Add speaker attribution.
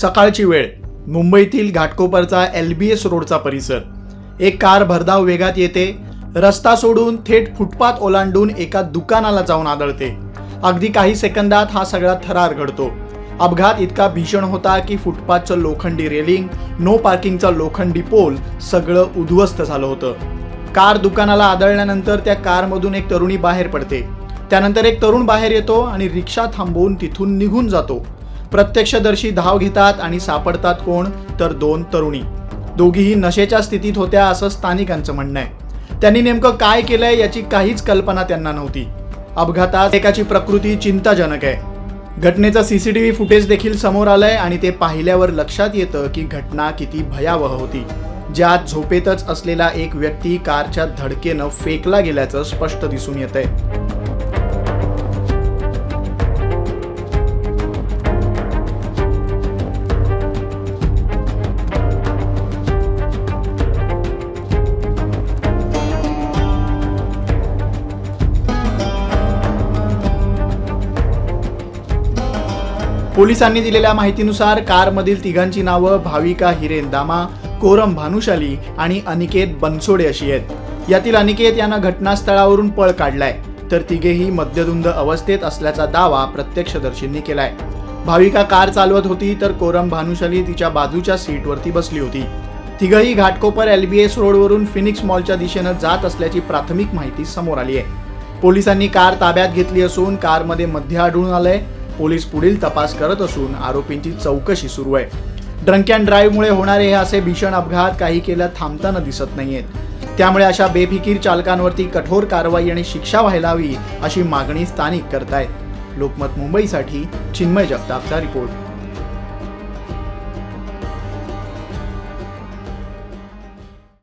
Speaker 1: सकाळची वेळ. मुंबईतील घाटकोपरचा एल बी एस रोडचा परिसर. एक कार भरधाव वेगात येते. रस्ता सोडून थेट फुटपाथ ओलांडून एका दुकानाला जाऊन आदळते. अगदी काही सेकंदात हा सगळा थरार घडतो. अपघात इतका भीषण होता की फुटपाथचं लोखंडी रेलिंग नो पार्किंगचा लोखंडी पोल सगळं उद्ध्वस्त झालं होतं. कार दुकानाला आदळल्यानंतर त्या कारमधून एक तरुणी बाहेर पडते. त्यानंतर एक तरुण बाहेर येतो आणि रिक्षा थांबवून तिथून निघून जातो. प्रत्यक्षदर्शी धाव घेतात आणि सापडतात कोण? तर दोन तरुणी. दोघीही नशेच्या स्थितीत होत्या असं स्थानिकांचं म्हणणं आहे. त्यांनी नेमकं काय केलंय याची काहीच कल्पना त्यांना नव्हती. अपघातात एकाची प्रकृती चिंताजनक आहे. घटनेचं सीसीटीव्ही फुटेज देखील समोर आलंय आणि ते पाहिल्यावर लक्षात येतं की घटना किती भयावह होती. ज्यात झोपेतच असलेला एक व्यक्ती कारच्या धडकेनं फेकला गेल्याचं स्पष्ट दिसून येत आहे पोलिसांनी दिलेल्या माहितीनुसार कारमधील तिघांची नावं भाविका हिरेन दामा कोरम भानुशाली आणि अनिकेत बनसोडे अशी आहेत. यातील अनिकेत यानं घटनास्थळावरून पळ काढलाय. तर तिघेही मद्यधुंद अवस्थेत असल्याचा दावा प्रत्यक्षदर्शींनी केलाय. भाविका कार चालवत होती तर कोरम भानुशाली तिच्या बाजूच्या सीटवरती बसली होती. तिघही घाटकोपर एलबीएस रोडवरून फिनिक्स मॉलच्या दिशेनं जात असल्याची प्राथमिक माहिती समोर आली आहे. पोलिसांनी कार ताब्यात घेतली असून कारमध्ये मध्य आढळून आलंय. पोलीस पुढील तपास करत असून आरोपींची चौकशी सुरू आहे. ड्रंक अँड ड्राईव्हमुळे होणारे हे असे भीषण अपघात काही केल्या थांबताना दिसत नाहीयेत. त्यामुळे अशा बेफिकीर चालकांवरती कठोर कारवाई आणि शिक्षा व्हायला हवी अशी मागणी स्थानिक करतायत. लोकमत मुंबईसाठी चिन्मय जगतापचा रिपोर्ट.